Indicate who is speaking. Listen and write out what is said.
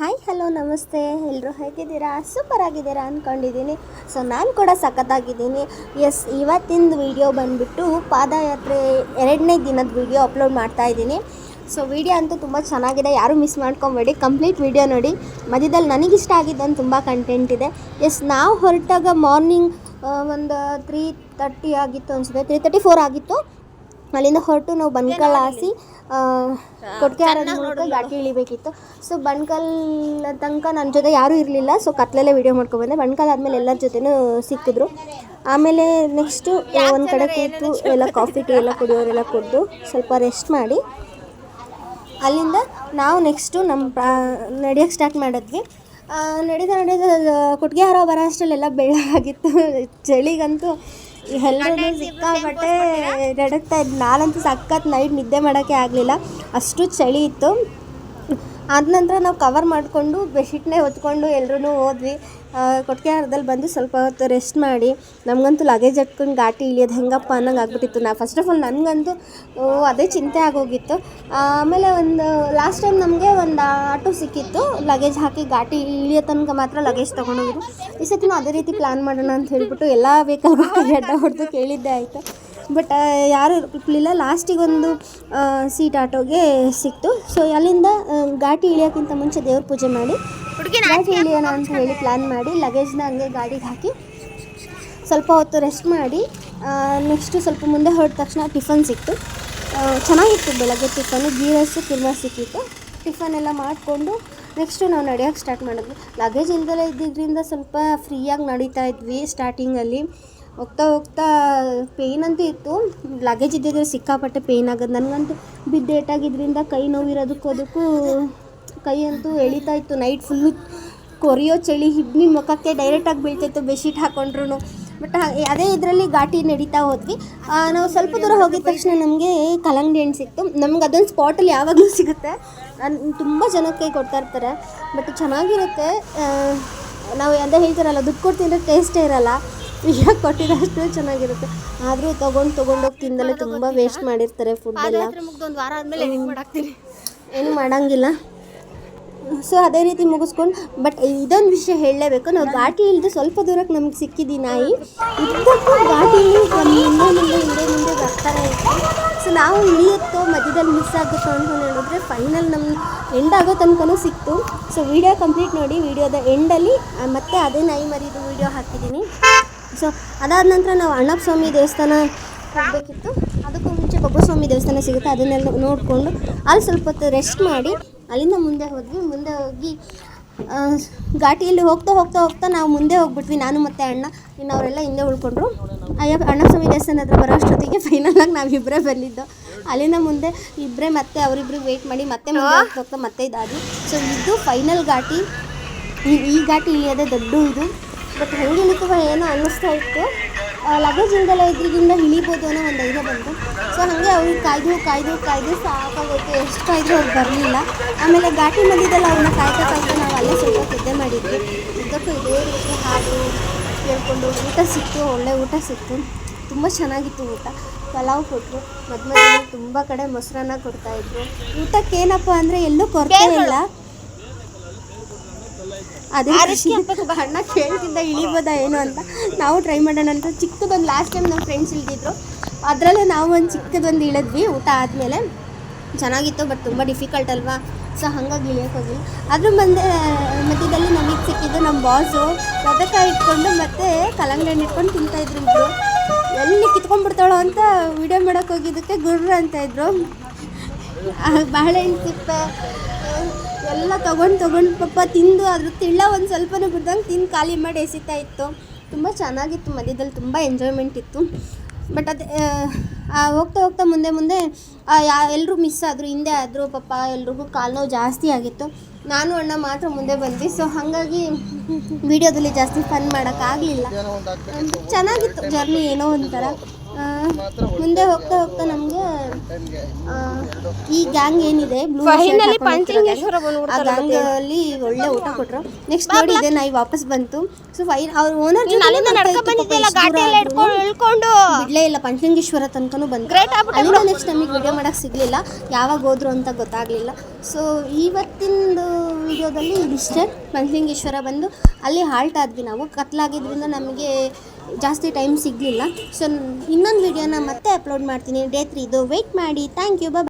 Speaker 1: Hi hello ನಮಸ್ತೆ. ಎಲ್ಲರೂ ಹೇಗಿದ್ದೀರಾ? ಸೂಪರ್ ಆಗಿದ್ದೀರಾ ಅಂದ್ಕೊಂಡಿದ್ದೀನಿ ಸೊ ನಾನು ಕೂಡ ಸಖತ್ತಾಗಿದ್ದೀನಿ. ಎಸ್ ಇವತ್ತಿಂದು ವಿಡಿಯೋ ಬಂದುಬಿಟ್ಟು ಪಾದಯಾತ್ರೆ ಎರಡನೇ ದಿನದ ವಿಡಿಯೋ ಅಪ್ಲೋಡ್ ಮಾಡ್ತಾ ಇದ್ದೀನಿ. ಸೊ ವಿಡಿಯೋ ಅಂತೂ ತುಂಬ ಚೆನ್ನಾಗಿದೆ. ಯಾರೂ ಮಿಸ್ ಮಾಡ್ಕೊಬೇಡಿ. ಕಂಪ್ಲೀಟ್ ವಿಡಿಯೋ ನೋಡಿ. ಮಧ್ಯದಲ್ಲಿ ನನಗಿಷ್ಟ ಆಗಿದ್ದಂತ ತುಂಬ ಕಂಟೆಂಟ್ ಇದೆ. ಎಸ್ ನಾವು ಹೊರಟಾಗ ಮಾರ್ನಿಂಗ್ ಒಂದು ತ್ರೀ ತರ್ಟಿ ಆಗಿತ್ತು ಅನ್ಸುತ್ತೆ. ತ್ರೀ ತರ್ಟಿ ಫೋರ್ ಆಗಿತ್ತು. ಅಲ್ಲಿಂದ ಹೊರಟು ನಾವು ಬನ್ಕಲ್ ಹಾಸಿ ಕೊಟ್ಟಿಗೆ ಮೂಲಕ ಘಾಟಿ ಇಳಿಬೇಕಿತ್ತು. ಸೊ ಬಣ್ಕಲ್ ತನಕ ನನ್ನ ಜೊತೆ ಯಾರೂ ಇರಲಿಲ್ಲ. ಸೊ ಕತ್ಲಲ್ಲೇ ವೀಡಿಯೋ ಮಾಡ್ಕೊಬಂದೆ ಬಣ್ಕಲ್ ಆದಮೇಲೆ ಎಲ್ಲರ ಜೊತೆನೂ ಸಿಕ್ಕಿದ್ರು. ಆಮೇಲೆ ನೆಕ್ಸ್ಟು ಒಂದು ಕಡೆ ಕೂತು ಎಲ್ಲ ಕಾಫಿ ಟೀ ಎಲ್ಲ ಕುಡಿಯೋರೆಲ್ಲ ಕುಡಿದು ಸ್ವಲ್ಪ ರೆಸ್ಟ್ ಮಾಡಿ. ಅಲ್ಲಿಂದ ನಾವು ನೆಕ್ಸ್ಟು ನಮ್ಮ ನಡೆಯೋಕ್ಕೆ ಸ್ಟಾರ್ಟ್ ಮಾಡಿದ್ವಿ. ನಡೀತಾ ನಡೀತಾ ಕೊಟ್ಟಿಗೆ ಹಾರ ಬರೋ ಅಷ್ಟರಲ್ಲೆಲ್ಲ ಬೆಳ್ಳಗಾಗಿತ್ತು ಚಳಿಗಂತೂ ಎಲ್ಲರೂ ಸಿಕ್ಕಾಪಟ್ಟೆ ನಡಕ್ತಾ ಇದ್ದು ನಾನಂತೂ ಸಖತ್ ನೈಟ್ ನಿದ್ದೆ ಮಾಡೋಕ್ಕೆ ಆಗಲಿಲ್ಲ. ಅಷ್ಟು ಚಳಿ ಇತ್ತು. ಆದ ನಂತರ ನಾವು ಕವರ್ ಮಾಡಿಕೊಂಡು ಬೆಡ್ಶೀಟ್ನೇ ಹೊತ್ಕೊಂಡು ಎಲ್ಲರೂ ಹೋದ್ವಿ. ಕೊಟ್ಟಿಗೆ ಹಾರದಲ್ಲಿ ಬಂದು ಸ್ವಲ್ಪ ಹೊತ್ತು ರೆಸ್ಟ್ ಮಾಡಿ. ನಮಗಂತೂ ಲಗೇಜ್ ಹಟ್ಕೊಂಡು ಘಾಟಿ ಇಳಿಯೋದು ಹೆಂಗಪ್ಪ ಅನ್ನೋಂಗೆ ಆಗ್ಬಿಟ್ಟಿತ್ತು. ನಾ ಫಸ್ಟ್ ಆಫ್ ಆಲ್ ನನಗಂತೂ ಅದೇ ಚಿಂತೆ ಆಗೋಗಿತ್ತು. ಆಮೇಲೆ ಒಂದು ಲಾಸ್ಟ್ ಟೈಮ್ ನಮಗೆ ಒಂದು ಆಟೋ ಸಿಕ್ಕಿತ್ತು. ಲಗೇಜ್ ಹಾಕಿ ಘಾಟಿ ಇಳಿಯೋ ತನಕ ಮಾತ್ರ ಲಗೇಜ್ ತೊಗೊಂಡೋಗಿದ್ದು ಈ ಸತಿನೂ ಅದೇ ರೀತಿ ಪ್ಲ್ಯಾನ್ ಮಾಡೋಣ ಅಂತ ಹೇಳ್ಬಿಟ್ಟು ಎಲ್ಲ ವೆಹಿಕಲ್ಗೂ ಕೈ ಅಡ್ಡ ಹೊಡೆದು ಕೇಳಿದ್ದೆ ಆಯಿತು. ಬಟ್ ಯಾರು ಇರಲಿಲ್ಲ. ಲಾಸ್ಟಿಗೆ ಒಂದು ಸೀಟ್ ಆಟೋಗೆ ಸಿಕ್ತು. ಸೊ ಅಲ್ಲಿಂದ ಘಾಟಿ ಇಳಿಯೋಕ್ಕಿಂತ ಮುಂಚೆ ದೇವ್ರ ಪೂಜೆ ಮಾಡಿ. ಘಾಟಿ ಇಳಿಯೋಣ ಅಂತ ಹೇಳಿ ಪ್ಲ್ಯಾನ್ ಮಾಡಿ ಲಗೇಜ್ನ ಹಂಗೆ ಗಾಡಿಗೆ ಹಾಕಿ ಸ್ವಲ್ಪ ಹೊತ್ತು ರೆಸ್ಟ್ ಮಾಡಿ ನೆಕ್ಸ್ಟು ಸ್ವಲ್ಪ ಮುಂದೆ ಹೊರಟ ತಕ್ಷಣ ಟಿಫನ್ ಸಿಕ್ತು. ಚೆನ್ನಾಗಿತ್ತು ಬೆಳಗ್ಗೆ ಟಿಫನು ಗೀ ರೈಸು ಕಿರ್ಮ ಸಿಕ್ಕಿತ್ತು. ಟಿಫನ್ ಎಲ್ಲ ಮಾಡಿಕೊಂಡು ನೆಕ್ಸ್ಟು ನಾವು ನಡೆಯೋಕ್ಕೆ ಸ್ಟಾರ್ಟ್ ಮಾಡಿದ್ವಿ. ಲಗೇಜ್ ಇಲ್ದಲೇ ಇದ್ದಿದ್ದರಿಂದ ಸ್ವಲ್ಪ ಫ್ರೀಯಾಗಿ ನಡೀತಾ ಇದ್ವಿ ಸ್ಟಾರ್ಟಿಂಗಲ್ಲಿ ಹೋಗ್ತಾ ಹೋಗ್ತಾ ಪೇಯ್ನ್ ಅಂತೂ ಇತ್ತು. ಲಗೇಜ್ ಇದ್ದಿದ್ರೆ ಸಿಕ್ಕಾಪಟ್ಟೆ ಪೇಯ್ನ್ ಆಗೋದು. ನನಗಂತೂ ಬಿದ್ದು ಏಟಾಗಿದ್ದರಿಂದ ಕೈ ನೋವಿರೋದಕ್ಕೂ ಅದಕ್ಕೂ ಕೈ ಅಂತೂ ಎಳಿತಾ ಇತ್ತು. ನೈಟ್ ಫುಲ್ಲು ಕೊರಿಯೋ ಚಳಿ ಹಿಡ್ನಿ ಮುಖಕ್ಕೆ ಡೈರೆಕ್ಟಾಗಿ ಬೀಳ್ತಿತ್ತು. ಬೆಡ್ಶೀಟ್ ಹಾಕೊಂಡ್ರು ಬಟ್ ಅದೇ ಇದರಲ್ಲಿ ಘಾಟಿ ನಡೀತಾ ಹೋದ್ವಿ. ನಾವು ಸ್ವಲ್ಪ ದೂರ ಹೋಗಿದ ತಕ್ಷಣ ನಮಗೆ ಕಲ್ಲಂಗಡಿ ಹಣ್ಣು ಸಿಕ್ತು. ನಮ್ಗೆ ಅದೊಂದು ಸ್ಪಾಟಲ್ಲಿ ಯಾವಾಗಲೂ ಸಿಗುತ್ತೆ. ತುಂಬ ಜನಕ್ಕೆ ಕೊಡ್ತಾ ಇರ್ತಾರೆ. ಬಟ್ ಚೆನ್ನಾಗಿರುತ್ತೆ. ನಾವು ಅದೇ ಹೇಳ್ತಾರಲ್ಲ, ದುಡ್ಡು ಕೊಟ್ಟು ತಿಂದ್ರೆ ಟೇಸ್ಟೇ ಇರಲ್ಲ. ಈಗ ಕೊಟ್ಟಿರೋಷ್ಟು ಚೆನ್ನಾಗಿರುತ್ತೆ. ಆದರೂ ತಗೊಂಡ್ ತಗೊಂಡೋಗಿ ತಿಂದಲೇ ತುಂಬ ವೇಸ್ಟ್ ಮಾಡಿರ್ತಾರೆ ಫುಡ್ ಎಲ್ಲ.
Speaker 2: ಮುಗ್ದೊಂದು ವಾರ ಆದ್ಮೇಲೆ ಎಡಿಟ್ ಮಾಡಾಕ್ತೀನಿ
Speaker 1: ಏನು ಮಾಡಂಗಿಲ್ಲ. ಸೊ ಅದೇ ರೀತಿ ಮುಗಿಸ್ಕೊಂಡು ಬಟ್ ಇದೊಂದು ವಿಷಯ ಹೇಳಲೇಬೇಕು. ನಾವು ಘಾಟಿ ಇಲ್ಲದೆ ಸ್ವಲ್ಪ ದೂರಕ್ಕೆ ನಮ್ಗೆ ಸಿಕ್ಕಿದ್ದಿ ನಾಯಿ. ಇದಕ್ಕೂ ಘಾಟಿ ಮುಂದೆ ಹಿಂದೆ ಮುಂದೆ ಹಿಂದೆ ಮುಂದೆ ಬರ್ತಾನೆ ಇತ್ತು. ಸೊ ನಾವು ಇಳಿಯುತ್ತೋ ಮಧ್ಯದಲ್ಲಿ ಮಿಸ್ ಆಗುತ್ತೋ ಅಂತ ಹೇಳಿದ್ರೆ ಫೈನಲ್ ನಮ್ಮ ಎಂಡ್ ಆಗೋ ತನಕನೂ ಸಿಕ್ತು. ಸೊ ವಿಡಿಯೋ ಕಂಪ್ಲೀಟ್ ನೋಡಿ ವಿಡಿಯೋದ ಎಂಡಲ್ಲಿ ಮತ್ತೆ ಅದೇ ನಾಯಿ ಮರಿದು ವಿಡಿಯೋ ಹಾಕಿದ್ದೀನಿ ಸೊ ಅದಾದ ನಂತರ ನಾವು ಅಣ್ಣಪ್ಪ ಸ್ವಾಮಿ ದೇವಸ್ಥಾನ ಹೋಗಬೇಕಿತ್ತು. ಅದಕ್ಕೂ ಮುಂಚೆ ಸ್ವಾಮಿ ದೇವಸ್ಥಾನ ಸಿಗುತ್ತೆ. ಅದನ್ನೆಲ್ಲ ನೋಡಿಕೊಂಡು ಅಲ್ಲಿ ಸ್ವಲ್ಪ ಹೊತ್ತು ರೆಸ್ಟ್ ಮಾಡಿ ಅಲ್ಲಿಂದ ಮುಂದೆ ಹೋದ್ವಿ. ಮುಂದೆ ಹೋಗಿ ಘಾಟಿಯಲ್ಲಿ ಹೋಗ್ತಾ ಹೋಗ್ತಾ ಹೋಗ್ತಾ ನಾವು ಮುಂದೆ ಹೋಗ್ಬಿಟ್ವಿ. ನಾನು ಮತ್ತು ಅಣ್ಣ, ಇನ್ನು ಅವರೆಲ್ಲ ಹಿಂದೆ ಉಳ್ಕೊಂಡ್ರು. ಅಯ್ಯ ಅಣ್ಣ ಸ್ವಾಮಿ ದೇವಸ್ಥಾನ ಹತ್ರ ಬರೋ ಅಷ್ಟೊತ್ತಿಗೆ ಫೈನಲಾಗಿ ನಾವಿಬ್ಬರೇ ಬಂದಿದ್ದು. ಅಲ್ಲಿಂದ ಮುಂದೆ ಇಬ್ಬರೇ ಮತ್ತೆ ಅವರಿಬ್ರಿಗೆ ವೆಯ್ಟ್ ಮಾಡಿ ಮತ್ತೆ ಮುಂದೆ ಹೋಗ್ತಾ ಹೋಗ್ತಾ ಮತ್ತೆ ಇದಾದ್ವಿ. ಸೊ ಇದು ಫೈನಲ್ ಘಾಟಿ. ಈ- ಈ ಘಾಟಿ ಇಳಿಯೋದೇ ದೊಡ್ಡ ಇದು. ಬಟ್ ಹಂಗೆ ಇಳಿತವ ಏನೋ ಅನ್ನಿಸ್ತಾ ಇತ್ತು. ಲಗೇಜ್ ಇಲ್ದೆಲ್ಲ ಇದ್ರಿಗಿಂದ ಅನ್ನೋ ಒಂದು ಧೈರ್ಯ ಬಂತು. ಸೊ ಹಾಗೆ ಅವ್ರಿಗೆ ಕಾಯ್ದು ಕಾಯ್ದು ಕಾಯ್ದು ಸಾಕಾಗೋಯ್ತು. ಎಷ್ಟು ಕಾಯ್ದು ಅವ್ರು ಬರಲಿಲ್ಲ. ಆಮೇಲೆ ಘಾಟಿ ಮಧ್ಯದಲ್ಲಿ ಅವ್ರನ್ನ ಕಾಯ್ತಾ ಕಾಯ್ತಾ ನಾವು ಅಲ್ಲೇ ಸ್ವಲ್ಪ ಸಿದ್ಧ ಮಾಡಿದ್ವಿ. ಇದಕ್ಕೂ ಇದೇ ರೀತಿ ಹಾಡು ಕೇಳಿಕೊಂಡು ಊಟ ಸಿಕ್ತು, ಒಳ್ಳೆ ಊಟ ಸಿಕ್ತು. ತುಂಬ ಚೆನ್ನಾಗಿತ್ತು ಊಟ. ಪಲಾವ್ ಕೊಟ್ಟರು ಮಧ್ಯ ತುಂಬ ಕಡೆ ಮೊಸರನ್ನ ಕೊಡ್ತಾಯಿದ್ರು ಊಟಕ್ಕೇನಪ್ಪ ಅಂದರೆ ಎಲ್ಲೂ ಕೊರತೆ ಇಲ್ಲ. ಅದೇ ಖುಷಿ. ಅಣ್ಣ ಕೇಳ್ತಿದ್ದ ಇಳಿಬೋದಾ ಏನು ಅಂತ. ನಾವು ಟ್ರೈ ಮಾಡೋಣ ಅಂತ. ಚಿಕ್ಕದೊಂದು ಲಾಸ್ಟ್ ಟೈಮ್ ನಮ್ಮ ಫ್ರೆಂಡ್ಸ್ ಇಳಿದಿದ್ರು ಅದರಲ್ಲೇ ನಾವು ಒಂದು ಚಿಕ್ಕದೊಂದು ಇಳಿದ್ವಿ ಊಟ ಆದಮೇಲೆ. ಚೆನ್ನಾಗಿತ್ತು ಬಟ್ ತುಂಬ ಡಿಫಿಕಲ್ಟ್ ಅಲ್ವಾ? ಸೊ ಹಾಗಾಗಿ ಇಳಿಯೋಕೆ ಅದ್ರ ಮುಂದೆ ಮಧ್ಯದಲ್ಲಿ ನಮಗೆ ಸಿಕ್ಕಿದ್ದು ನಮ್ಮ ಬಾಸು ಬದಕಾಯಿ ಇಟ್ಕೊಂಡು ಮತ್ತು ಕಲ್ಲಂಗಡಿ ಹಣ್ಣು ಇಟ್ಕೊಂಡು ತಿಂತಾಯಿದ್ರು ಇಬ್ರು. ಎಲ್ಲಿ ಕಿತ್ಕೊಂಡ್ಬಿಡ್ತಾಳೋ ಅಂತ ವಿಡಿಯೋ ಮಾಡೋಕೆ ಹೋಗಿದ್ದಕ್ಕೆ ಗುರ್ರ ಅಂತ ಇದ್ರು. ಬಾಳೆಹಣ್ಣು ಸಿಪ್ಪೆ ಎಲ್ಲ ತೊಗೊಂಡು ತೊಗೊಂಡು ಪಾಪ ತಿಂದು ಅದ್ರ ತಿಳ್ಳ ಒಂದು ಸ್ವಲ್ಪನೂ ಬಿಡ್ದಂಗೆ ತಿಂದು ಖಾಲಿ ಮಾಡಿ ಎಸಿತಾ ಇತ್ತು. ತುಂಬ ಚೆನ್ನಾಗಿತ್ತು ಮಧ್ಯದಲ್ಲಿ ತುಂಬ ಎಂಜಾಯ್ಮೆಂಟ್ ಇತ್ತು. ಬಟ್ ಅದೇ ಹೋಗ್ತಾ ಹೋಗ್ತಾ ಮುಂದೆ ಮುಂದೆ ಯಾ ಎಲ್ಲರೂ ಮಿಸ್ ಆದರು ಹಿಂದೆ ಆದರು ಪಾಪ ಎಲ್ರಿಗೂ ಕಾಲು ನೋವು ಜಾಸ್ತಿ ಆಗಿತ್ತು. ನಾನು ಅಣ್ಣ ಮಾತ್ರ ಮುಂದೆ ಬಂದ್ವಿ. ಸೊ ಹಾಗಾಗಿ ವಿಡಿಯೋದಲ್ಲಿ ಜಾಸ್ತಿ ಫನ್ ಮಾಡೋಕ್ಕಾಗಲಿಲ್ಲ ಚೆನ್ನಾಗಿತ್ತು ಜರ್ನಿ ಏನೋ ಒಂಥರ. ಮುಂದೆ ಹೋಗ್ತಾ ಹೋಗ್ತಾ ನಮಗೆ ಈ ಗ್ಯಾಂಗ್ ಏನಿದೆ ಬ್ಲೂ
Speaker 2: ಪಂಚಲಿಂಗೇಶ್ವರ
Speaker 1: ಆ ಗ್ಯಾಂಗ್ ಅಲ್ಲಿ ಒಳ್ಳೆ ಊಟ ಕೊಟ್ರು. ನೆಕ್ಸ್ಟ್ ನೋಡಿ ಇದೆ ನಾಯಿ ವಾಪಸ್ ಬಂತು. ಸೊ ಫೈನ್ ಅವ್ರ ಓನರ್
Speaker 2: ಅಲ್ಲಿಂದ ನಡ್ಕೊಂಡ್ ಬಂದಿದ್ದೆಲ್ಲ ಗಾಡಿ ಎಲ್ಲ ಇಟ್ಕೊಂಡು ಇಳ್ಕೊಂಡು
Speaker 1: ಬಿಡ್ಲೇ ಇಲ್ಲ ಪಂಚಲಿಂಗೇಶ್ವರ ತನಕನೂ ಬಂತು.
Speaker 2: ಗ್ರೇಟ್ ಆಗ್ಬಿಟ್ಟು
Speaker 1: ಅಲ್ಲಿಂದ ನೆಕ್ಸ್ಟ್ ನಮಗೆ ವಿಡಿಯೋ ಮಾಡಕ್ಕೆ ಸಿಗಲಿಲ್ಲ. ಯಾವಾಗ ಹೋದ್ರು ಅಂತ ಗೊತ್ತಾಗಲಿಲ್ಲ. ಸೊ ಇವತ್ತಿಂದು ವಿಡಿಯೋ ವಿಡಿಯೋದಲ್ಲಿ ಇದಿಷ್ಟೇ. ಪಂಚಲಿಂಗೇಶ್ವರ ಬಂದು ಅಲ್ಲಿ ಹಾಲ್ಟ್ ಆದ್ವಿ ನಾವು. ಕತ್ಲಾಗಿದ್ರಿಂದ ನಮಗೆ ಜಾಸ್ತಿ ಟೈಮ್ ಸಿಗಲಿಲ್ಲ. ಸೊ ಇನ್ನೊಂದು ವೀಡಿಯೋನ ಮತ್ತೆ ಅಪ್ಲೋಡ್ ಮಾಡ್ತೀನಿ. ಡೇ ತ್ರೀದು ವೆಯ್ಟ್ ಮಾಡಿ. Thank you bye